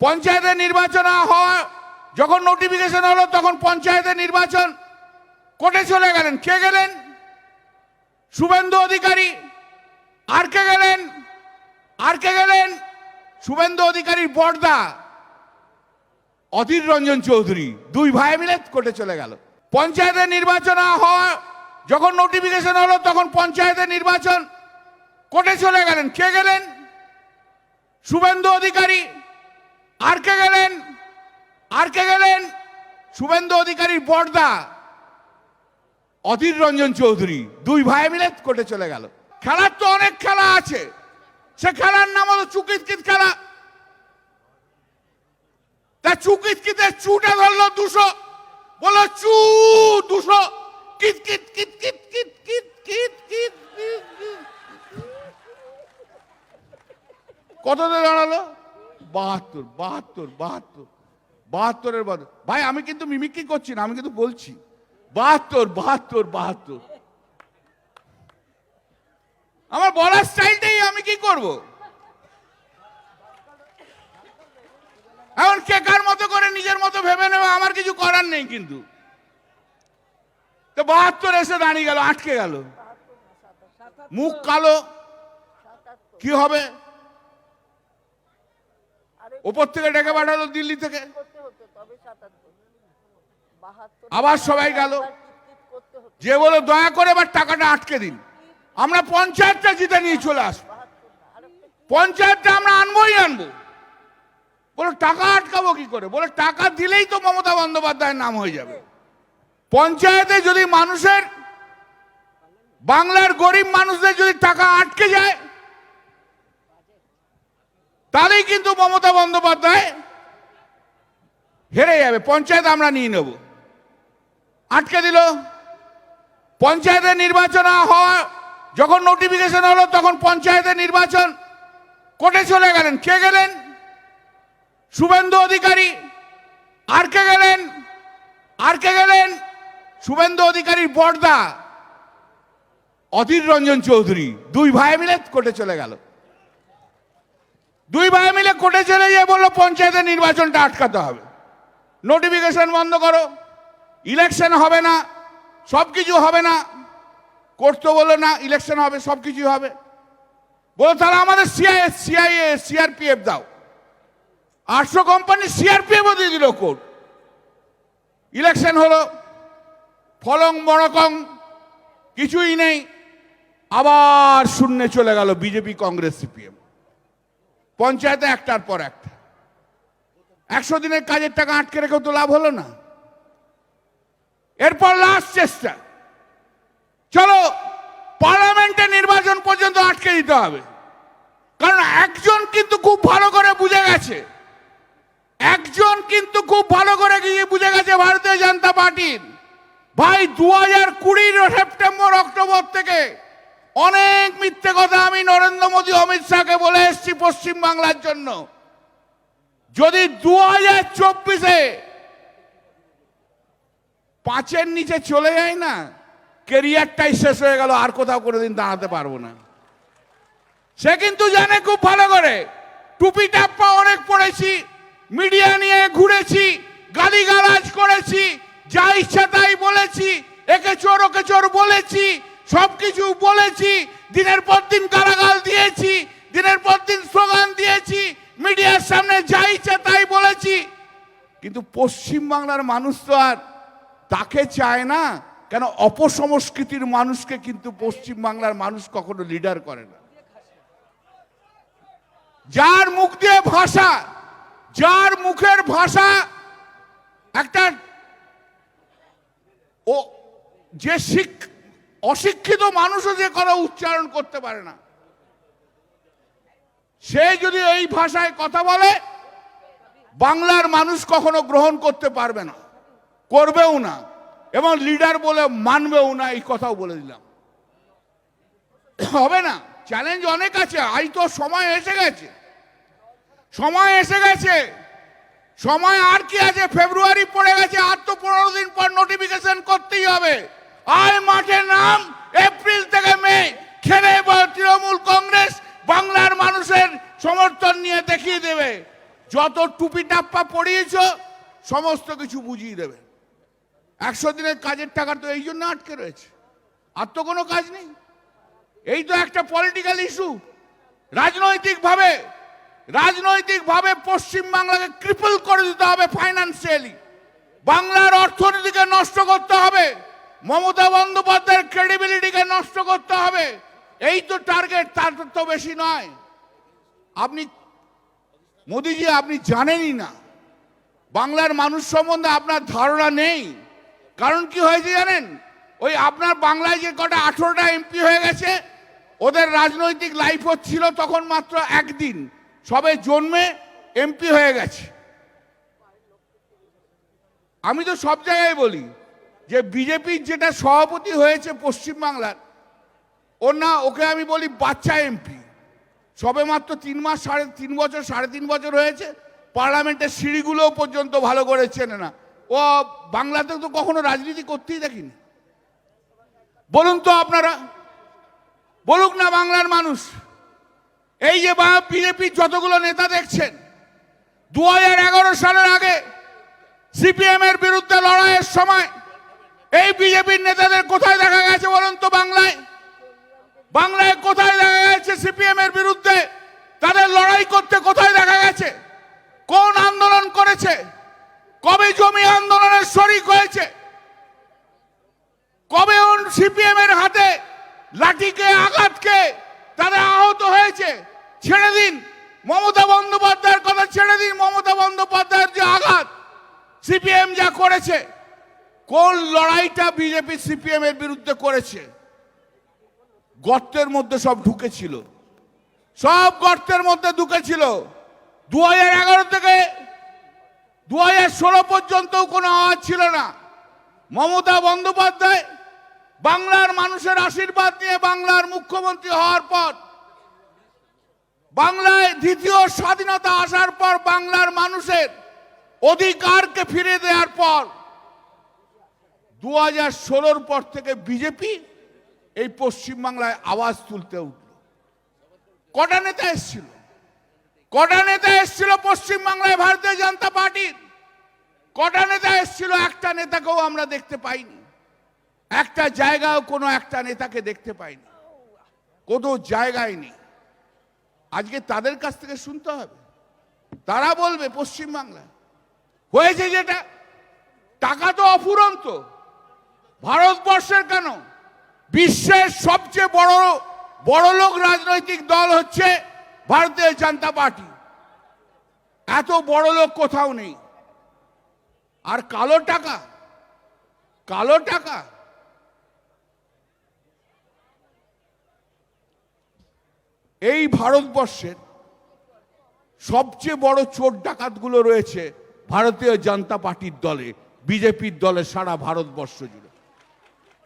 পঞ্চায়েতের নির্বাচন হওয়া, যখন নোটিফিকেশন হলো, তখন পঞ্চায়েতের নির্বাচন কোর্টে চলে গেলেন। কে গেলেন? শুভেন্দু অধিকারী। আর কে গেলেন? আর কে গেলেন? শুভেন্দু অধিকারীর বর্দা, অধীর রঞ্জন চৌধুরী। দুই ভাই মিলে কোর্টে চলে গেল। পঞ্চায়েতের নির্বাচন হওয়া, যখন নোটিফিকেশন হলো, তখন পঞ্চায়েতের নির্বাচন কোর্টে চলে গেলেন। কে গেলেন? শুভেন্দু অধিকারী। আর কে গেলেন? আর কে গেলেন? শুভেন্দু অধিকারীর বর্দা, অধীর রঞ্জন চৌধুরী, দুই ভাই মিলে কোর্টে চলে গেল। খেলার তো অনেক খেলা আছে। সে খেলার নাম হলো চুকিতকিত খেলা। তা চুকিতকিতে চুটা ধরলো দুশো। বলো চু, দুশো। কিত কিত কিত কিত কিত কিত কিত কিত। কততে দাঁড়াল? বাহাত্তর বাহাত্তর বাহাত্তর, বাহাত্তরের বদল। ভাই, আমি কিন্তু মিমিক্রি করছি না, আমি কিন্তু বলছি। বাহাত্তর বাহাত্তর বাহাত্তর। আমার বলার স্টাইলটাই আমি কি করব? এখন কে কার মতো করে নিজের মতো ভেবে নেবে, আমার কিছু করার নেই কিন্তু। তো বাহাত্তর এসে দাঁড়িয়ে গেল, আটকে গেল। মুখ কালো, কি হবে? ওপর থেকে ডেকে পাঠালো দিল্লি থেকে। আবার সবাই গেল। যে বলো দয়া করে এবার টাকাটা আটকে দিন। আমরা পঞ্চায়েতটা জিতে নিয়ে চলে আসব। পঞ্চায়েতটা আমরা আনবোই আনব। বলে টাকা আটকাবো কি করে? বলে টাকা দিলেই তো মমতা বন্দ্যোপাধ্যায়ের নাম হয়ে যাবে। পঞ্চায়েতে যদি মানুষের বাংলার গরিব মানুষদের যদি টাকা আটকে যায় তাহলেই কিন্তু মমতা বন্দ্যোপাধ্যায় হেরে যাবে। পঞ্চায়েত আমরা নিয়ে নেব। আটকে দিল। পঞ্চায়েতের নির্বাচন হওয়া, যখন নোটিফিকেশন হলো, তখন পঞ্চায়েতের নির্বাচন কোর্টে চলে গেলেন। কে গেলেন? শুভেন্দু অধিকারী। আর কে গেলেন? আর কে গেলেন? শুভেন্দু অধিকারীর বর্দা, অধীর রঞ্জন চৌধুরী। দুই ভাই মিলে কোর্টে চলে গেল। দুই ভাই মিলে কোর্টে চলে গিয়ে বলল, পঞ্চায়েতের নির্বাচনটা আটকাতে হবে। নোটিফিকেশন বন্ধ করো। ইলেকশন হবে না। সব কিছু হবে না। কোর্ট তো বলল, না ইলেকশন হবে, সব কিছু হবে। বলো তাহলে আমাদের সিআই সিআইএ সিআরপিএফ দাও। আটশো কোম্পানি সিআরপিএফও দিয়ে দিল কোর্ট। ইলেকশন হলো। ফলং মরকং কিছুই নেই। আবার শূন্যে চলে গেল বিজেপি, কংগ্রেস সিপিএম পঞ্চায়েতে একটার পর একটা। একশো দিনের কাজের টাকা আটকে রেখেও তো লাভ হলো না। এরপর লাস্ট চেষ্টা। চলো পার্লামেন্টে নির্বাচন পর্যন্ত আটকে দিতে হবে। কারণ একজন কিন্তু খুব ভালো করে বুঝে গেছে। একজন কিন্তু খুব ভালো করে গিয়ে বুঝে গেছে ভারতীয় জনতা পার্টির। ভাই, দু হাজার কুড়ির সেপ্টেম্বর, অক্টোবর থেকে অনেক মিথ্যে কথা আমি নরেন্দ্র মোদী, অমিত শাহকে বলে এসেছি পশ্চিম বাংলার জন্য। যদি দু হাজার চব্বিশে পাঁচের নিচে চলে যায় না, কেরিয়ারটাই শেষ হয়ে গেল, আর কোথাও কোনোদিন দাঁড়াতে পারব না। সে কিন্তু জানে খুব ভালো করে। টুপি টাপ্পা অনেক পড়েছি, মিডিয়া নিয়ে ঘুরেছি, গালিগালাজ করেছি, যা ইচ্ছা তাই বলেছি, একে চোর ওকে চোর বলেছি সব কিছু বলেছি, দিনের পর দিন কারাগাল দিয়েছি, দিনের পর দিন স্লোগান দিয়েছি, মিডিয়ার সামনে যা তাই বলেছি। কিন্তু পশ্চিম বাংলার মানুষ তো আর তাকে চায় না, কেন অপসংস্কৃতির মানুষকে কিন্তু পশ্চিম বাংলার মানুষ কখনো লিডার করে না। যার মুখ দিয়ে ভাষা, যার মুখের ভাষা, একটা ও যে শিখ অশিক্ষিত মানুষও যে কথা উচ্চারণ করতে পারে না। সে যদি এই ভাষায় কথা বলে, বাংলার মানুষ কখনো গ্রহণ করতে পারবে না, করবেও না, এবং লিডার বলে মানবেও না, এই কথাও বলে দিলাম। হবে না চ্যালেঞ্জ অনেক আছে, আজ তো সময় এসে গেছে। সময় এসে গেছে, সময় আর কি আছে, ফেব্রুয়ারি পড়ে গেছে, আর তো পনেরো দিন পর নোটিফিকেশন করতেই হবে। আয় মাঠে নাম এপ্রিল থেকে মে। খেলে তৃণমূল কংগ্রেস বাংলার মানুষের সমর্থন নিয়ে দেখিয়ে দেবে। যত টুপি টাপ্পা পড়িয়েছ সমস্ত কিছু বুঝিয়ে দেবে। একশো দিনের কাজের টাকা তো এই জন্য আটকে রয়েছে। আর তো কোনো কাজ নেই। এই তো একটা পলিটিক্যাল ইস্যু রাজনৈতিকভাবে রাজনৈতিকভাবে পশ্চিমবাংলাকে ক্রিপল করে দিতে হবে ফাইন্যান্সিয়ালি বাংলার অর্থনীতিকে নষ্ট করতে হবে। মমতা বন্দ্যোপাধ্যায়ের ক্রেডিবিলিটিকে নষ্ট করতে হবে। এই তো টার্গেট তার তো বেশি নয়। আপনি, মোদিজি, আপনি জানেনই না। বাংলার মানুষ সম্বন্ধে আপনার ধারণা নেই। কারণ কি হয়েছে জানেন? ওই আপনার বাংলায় যে কটা আঠেরোটা এমপি হয়ে গেছে, ওদের রাজনৈতিক লাইফ ছিল তখন মাত্র একদিন। সবে জন্মে এমপি হয়ে গেছে। আমি তো সব জায়গায় বলি যে বিজেপির যেটা সভাপতি হয়েছে পশ্চিমবাংলার ওর না, ওকে আমি বলি বাচ্চা এমপি। সবে মাত্র তিন মাস, সাড়ে তিন বছর, সাড়ে তিন বছর হয়েছে, পার্লামেন্টের সিঁড়িগুলোও পর্যন্ত ভালো করে চেনে না। ও বাংলাতে তো কখনো রাজনীতি করতেই দেখিনি। বলুন তো আপনারা, বলুক না বাংলার মানুষ। এই যে বিজেপির যতগুলো নেতা দেখছেন, দু হাজার এগারো সালের আগে সিপিএম এর বিরুদ্ধে লড়াইয়ের সময় এই বিজেপির নেতাদের কোথায় দেখা গেছে বলুন তো বাংলায়? বাংলায় কোথায় দেখা গেছে সিপিএম এর বিরুদ্ধে? তাদের লড়াই করতে কোথায় দেখা গেছে? কোন আন্দোলন করেছে? কবে জমি আন্দোলনের শরিক হয়েছে? কবে সিপিএম এর হাতে লাঠিকে, আঘাতকে তারা আহত হয়েছে? ছেড়ে দিন। মমতা বন্দ্যোপাধ্যায়ের কথা ছেড়ে দিন। মমতা বন্দ্যোপাধ্যায়ের যে আঘাত, সিপিএম যা করেছে কোন লড়াইটা বিজেপি সিপিএম এর বিরুদ্ধে করেছে? গর্তের মধ্যে সব ঢুকেছিল। সব গর্তের মধ্যে ঢুকেছিল। দু হাজার এগারো থেকে দু হাজার ষোলো পর্যন্তও কোনো আওয়াজ ছিল না। মমতা বন্দ্যোপাধ্যায় বাংলার মানুষের আশীর্বাদ নিয়ে বাংলার মুখ্যমন্ত্রী হওয়ার পর, বাংলায় দ্বিতীয় স্বাধীনতা আসার পর বাংলার মানুষের অধিকারকে ফিরে দেওয়ার পর দু হাজার ষোলোর পর থেকে বিজেপি এই পশ্চিমবাংলায় আওয়াজ তুলতে উঠল। কটা নেতা এসেছিল? কটা নেতা এসেছিল পশ্চিমবাংলায় ভারতীয় জনতা পার্টির? কটা নেতা এসেছিল? একটা নেতাকেও আমরা দেখতে পাইনি। একটা জায়গাও কোনো একটা নেতাকে দেখতে পাইনি। কোনো জায়গায় নেই। আজকে তাদের কাছ থেকে শুনতে হবে। তারা বলবে পশ্চিমবাংলায়। হয়েছে যেটা। টাকা তো অফুরন্ত। ভারতবর্ষের কেন? বিশ্বের সবচেয়ে বড় বড় লোক রাজনৈতিক দল হচ্ছে ভারতীয় জনতা পার্টি। এত বড় লোক কোথাও নেই। আর কালো টাকা কালো টাকা। এই ভারতবর্ষের সবচেয়ে বড় চোর ডাকাতগুলো রয়েছে ভারতীয় জনতা পার্টির দলে, বিজেপির দলে সারা ভারতবর্ষ জুড়ে।